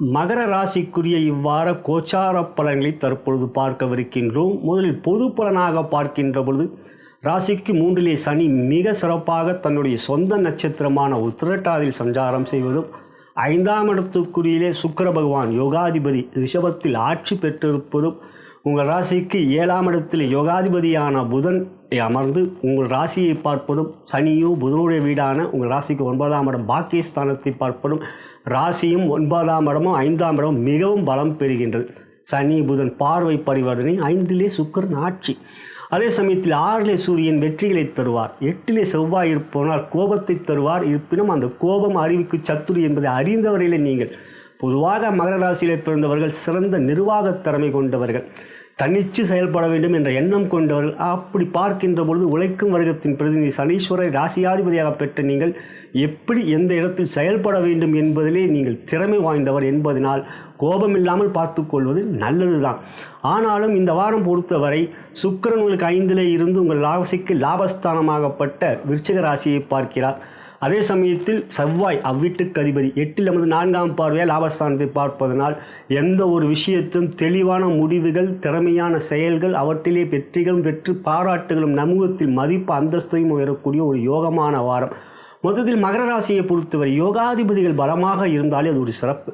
மகர ராசிக்குரிய இவ்வார கோச்சார பலன்களை தற்பொழுது பார்க்கவிருக்கின்றோம். முதலில் பொது பலனாக பார்க்கின்ற பொழுது ராசிக்கு மூன்றிலே சனி மிக சிறப்பாக தன்னுடைய சொந்த நட்சத்திரமான உத்திரட்டாதில் சஞ்சாரம் செய்வதும் ஐந்தாம் இடத்துக்குரியிலே சுக்கர பகவான் யோகாதிபதி ரிஷபத்தில் ஆட்சி பெற்றிருப்பதும் உங்கள் ராசிக்கு ஏழாம் இடத்தில் யோகாதிபதியான புதன் அமர்ந்து உங்கள் ராசியை பார்ப்பதும் சனியோ புதனுடைய வீடான உங்கள் ராசிக்கு ஒன்பதாம் இடம் பாக்கியஸ்தானத்தை பார்ப்பதும் ராசியும் ஒன்பதாம் இடமும் ஐந்தாம் இடமும் மிகவும் பலம் பெறுகின்றது. சனி புதன் பார்வை பரிவர்த்தனை ஐந்திலே சுக்கரன் ஆட்சி. அதே சமயத்தில் ஆறிலே சூரியன் வெற்றிகளை தருவார். எட்டிலே செவ்வாய் இருப்போனால் கோபத்தை தருவார். இருப்பினும் அந்த கோபம் அறிவுக்கு சத்துரு என்பதை அறிந்தவரையிலே நீங்கள் பொதுவாக மகர ராசியிலே பிறந்தவர்கள் சிறந்த நிர்வாக திறமை கொண்டவர்கள். தனிச்சு செயல்பட வேண்டும் என்ற எண்ணம் கொண்டவர்கள். அப்படி பார்க்கின்ற பொழுது உழைக்கும் வர்க்கத்தின் பிரதிநிதி சனீஸ்வரர் ராசியாதிபதியாக பெற்ற நீங்கள் எப்படி எந்த இடத்தில் செயல்பட வேண்டும் என்பதிலே நீங்கள் திறமை வாய்ந்தவர் என்பதனால் கோபமில்லாமல் பார்த்து கொள்வது நல்லதுதான். ஆனாலும் இந்த வாரம் பொறுத்தவரை சுக்கிரன் உங்களுக்கு ஐந்திலே இருந்து உங்கள் ராசிக்கு லாபஸ்தானமாகப்பட்ட விருச்சிக ராசியை பார்க்கிறார். அதே சமயத்தில் செவ்வாய் அவ்வீட்டுக்கு அதிபதி எட்டில் நமது நான்காம் பார்வையால் லாபஸ்தானத்தை பார்ப்பதனால் எந்த ஒரு விஷயத்தும் தெளிவான முடிவுகள் திறமையான செயல்கள் அவற்றிலே வெற்றிகளும் வெற்றி பாராட்டுகளும் சமூகத்தில் மதிப்பு அந்தஸ்தையும் உயரக்கூடிய ஒரு யோகமான வாரம். மொத்தத்தில் மகர ராசியை பொறுத்தவரை யோகாதிபதிகள் பலமாக இருந்தாலே அது ஒரு சிறப்பு.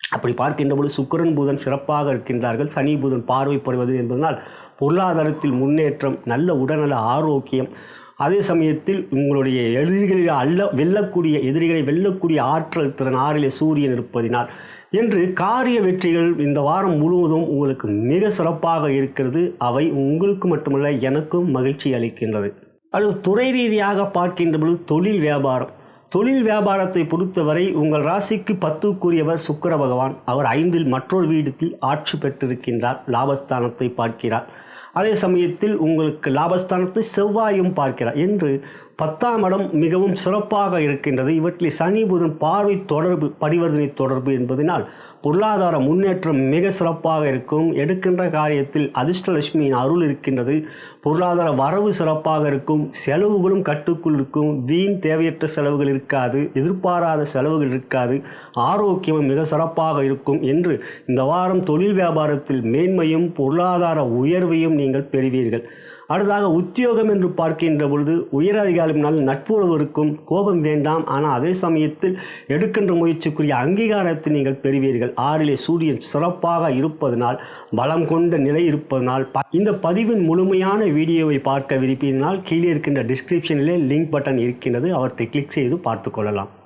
அப்படி பார்க்கின்ற பொழுது சுக்கிரன் புதன் சிறப்பாக இருக்கின்றார்கள். சனி புதன் பார்வை பெறுவது என்பதனால் பொருளாதாரத்தில் முன்னேற்றம் நல்ல உடல்நல ஆரோக்கியம் அதே சமயத்தில் உங்களுடைய எதிரிகளில் அல்ல வெல்லக்கூடிய எதிரிகளை வெல்லக்கூடிய ஆற்றல் திறன் ஆறிலே சூரியன் இருப்பதினால். என்று காரிய வெற்றிகள் இந்த வாரம் முழுவதும் உங்களுக்கு மிக சிறப்பாக இருக்கிறது. அவை உங்களுக்கு மட்டுமல்ல எனக்கும் மகிழ்ச்சி அளிக்கின்றது. அது துறை ரீதியாக பார்க்கின்ற பொழுது தொழில் வியாபாரம். தொழில் வியாபாரத்தை பொறுத்தவரை உங்கள் ராசிக்கு பத்துக்குரியவர் சுக்கர பகவான். அவர் ஐந்தில் மற்றொரு வீடத்தில் ஆட்சி பெற்றிருக்கின்றார் லாபஸ்தானத்தை பார்க்கிறார். அதே சமயத்தில் உங்களுக்கு லாபஸ்தானத்தை செவ்வாயும் பார்க்கிறார் என்று பத்தாம் இடம் மிகவும் சிறப்பாக இருக்கின்றது. இவற்றில் சனி புதன் பார்வை தொடர்பு பரிவர்த்தனை தொடர்பு என்பதனால் பொருளாதார முன்னேற்றம் மிக சிறப்பாக இருக்கும். எடுக்கின்ற காரியத்தில் அதிர்ஷ்டலட்சுமியின் அருள் இருக்கின்றது. பொருளாதார வரவு சிறப்பாக இருக்கும். செலவுகளும் கட்டுக்குள் இருக்கும். வீண் தேவையற்ற செலவுகள் இருக்காது. எதிர்பாராத செலவுகள் இருக்காது. ஆரோக்கியமும் மிக சிறப்பாக இருக்கும் என்று இந்த வாரம் தொழில் வியாபாரத்தில் மேன்மையும் பொருளாதார உயர்வையும் நீங்கள் பெறுவீர்கள். அடுத்ததாக உத்தியோகம் என்று பார்க்கின்ற பொழுது உயர் அதிகாரினால் நட்புறவு இருக்கும் கோபம் வேண்டாம். ஆனால் அதே சமயத்தில் எடுக்கின்ற முயற்சிக்குரிய அங்கீகாரத்தை நீங்கள் பெறுவீர்கள். ஆறிலே சூரியன் சிறப்பாக இருப்பதனால் பலம் கொண்ட நிலை இருப்பதனால் இந்த பதிவின் முழுமையான வீடியோவை பார்க்க விரும்பினால் கீழே இருக்கின்ற டிஸ்கிரிப்ஷனிலே லிங்க் பட்டன் இருக்கின்றது. அவற்றை கிளிக் செய்து பார்த்து கொள்ளலாம்.